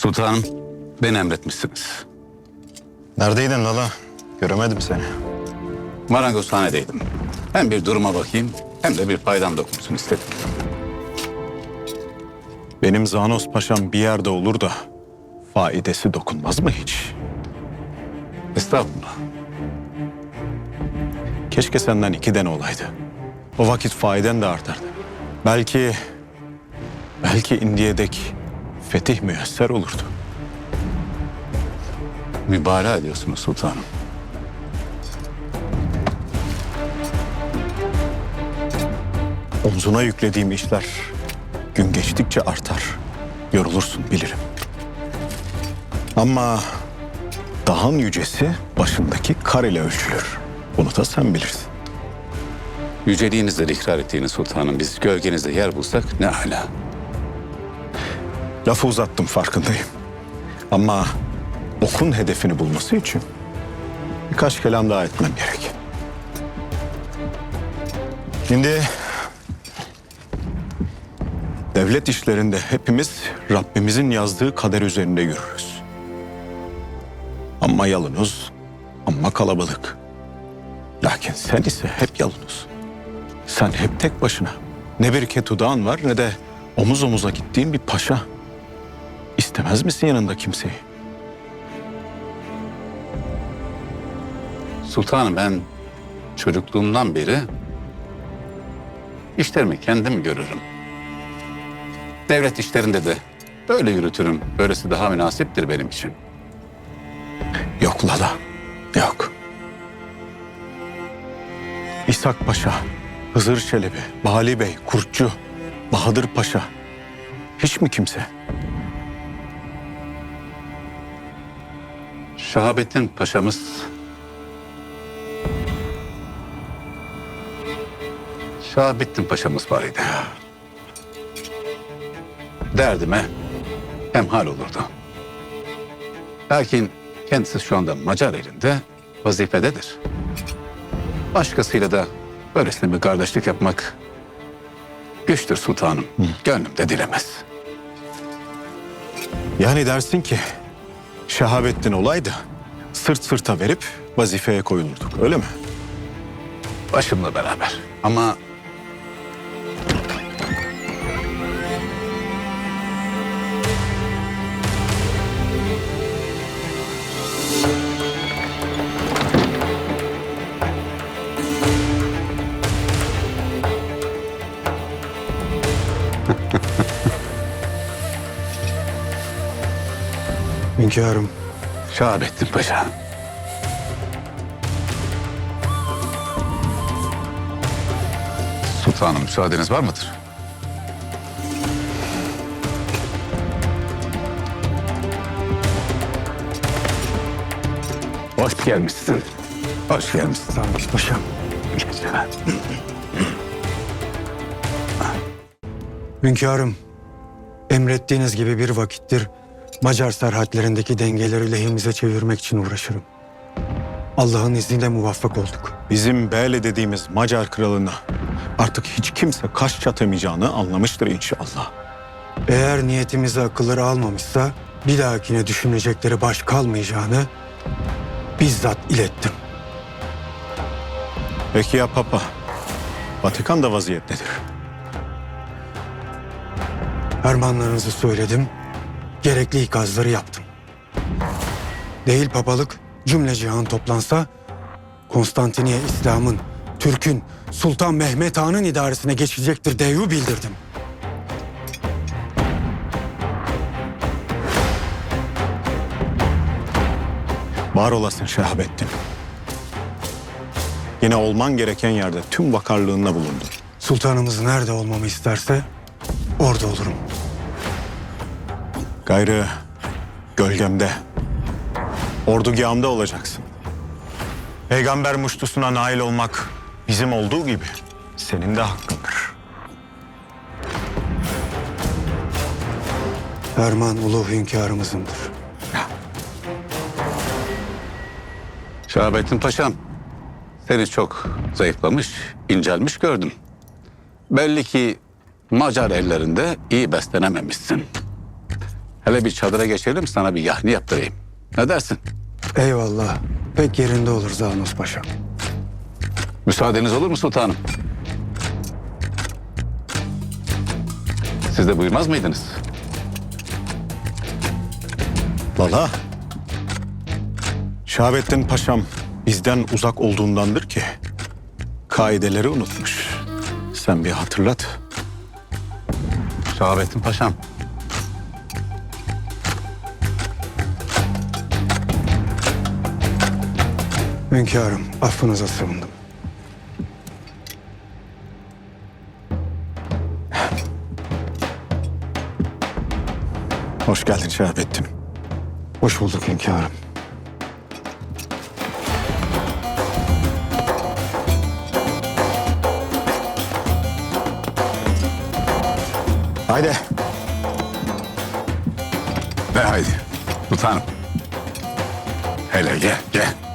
Sultanım, beni emretmişsiniz. Neredeydin Lala? Göremedim seni. Marangozhanedeydim. Hem bir duruma bakayım hem de bir paydam dokunsun istedim. Benim Zanos Paşam bir yerde olur da faidesi dokunmaz mı hiç? Estağfurullah. Keşke senden iki den olaydı. O vakit faiden de artardı. Belki, belki Indiye'deki fetih müyesser olurdu. Mübalağa ediyorsunuz sultanım. Omzuna yüklediğim işler gün geçtikçe artar. Yorulursun bilirim. Ama dağın yücesi başındaki kar ile ölçülür. Bunu da sen bilirsin. Yüceliğinizle ikrar ettiğiniz sultanım biz gölgenizde yer bulsak ne hala. Lafı uzattım farkındayım. Ama okun hedefini bulması için birkaç kelam daha etmem gerek. Şimdi devlet işlerinde hepimiz Rabbimizin yazdığı kader üzerinde yürürüz. Ama yalınız, ama kalabalık. Lakin sen ise hep yalınız. Sen hep tek başına. Ne bir ketudağın var ne de omuz omuza gittiğin bir paşa. İstemez misin yanında kimseyi? Sultanım ben çocukluğumdan beri işlerimi kendim görürüm. Devlet işlerinde de böyle yürütürüm. Böylesi daha münasiptir benim için. Yok Lala, yok. İshak Paşa, Hızır Çelebi, Bali Bey, Kurtçu, Bahadır Paşa. Hiç mi kimse? Şahabettin Paşa'mız Şahabettin Paşa'mız var idi. Derdime hemhal olurdu. Lakin kendisi şu anda Macar elinde vazifededir. Başkasıyla da böylesine bir kardeşlik yapmak güçtür sultanım. Gönlümde dilemez. Yani dersin ki Şehabettin olaydı sırt sırta verip vazifeye koyulurduk öyle mi? Başımla beraber. Ama Hünkârım, Şahabettin Paşa. Sultanım müsaadeniz var mıdır? Hoş gelmişsin. Hoş gelmişsin. Sarmış Paşam. Geçeler. Hünkârım, emrettiğiniz gibi bir vakittir Macar serhatlerindeki dengeleri lehimize çevirmek için uğraşırım. Allah'ın izniyle muvaffak olduk. Bizim Beyli dediğimiz Macar kralına artık hiç kimse kaş çatamayacağını anlamıştır inşallah. Eğer niyetimizi akılları almamışsa bir dahakine düşünecekleri baş kalmayacağını bizzat ilettim. Peki ya Papa? Vatikan'da vaziyet nedir? Fermanlarınızı söyledim, gerekli ikazları yaptım. Değil papalık, cümle cihan toplansa, Konstantiniye İslam'ın, Türk'ün, Sultan Mehmet Han'ın idaresine geçecektir deyu bildirdim. Var olasın Şehabettin. Yine olman gereken yerde tüm vakarlığınla bulundun. Sultanımız nerede olmamı isterse orada olurum. Gayrı gölgemde, ordugahımda olacaksın. Peygamber muştusuna nail olmak bizim olduğu gibi senin de hakkındır. Ferman ulu hünkârımızındır. Şahabettin Paşam, seni çok zayıflamış, incelmiş gördüm. Belli ki Macar ellerinde iyi beslenememişsin. Hele bir çadıra geçelim sana bir yahni yaptırayım. Ne dersin? Eyvallah. Pek yerinde olur Zanos Paşa. Müsaadeniz olur mu sultanım? Siz de buyurmaz mıydınız? Valla. Şahabettin Paşam bizden uzak olduğundandır ki kaideleri unutmuş. Sen bir hatırlat. Şahabettin Paşam. Hünkârım, affınıza sığındım. Hoş geldin Şahabettin. Hoş bulduk hünkârım. Haydi. Ve haydi sultanım. Hele gel gel.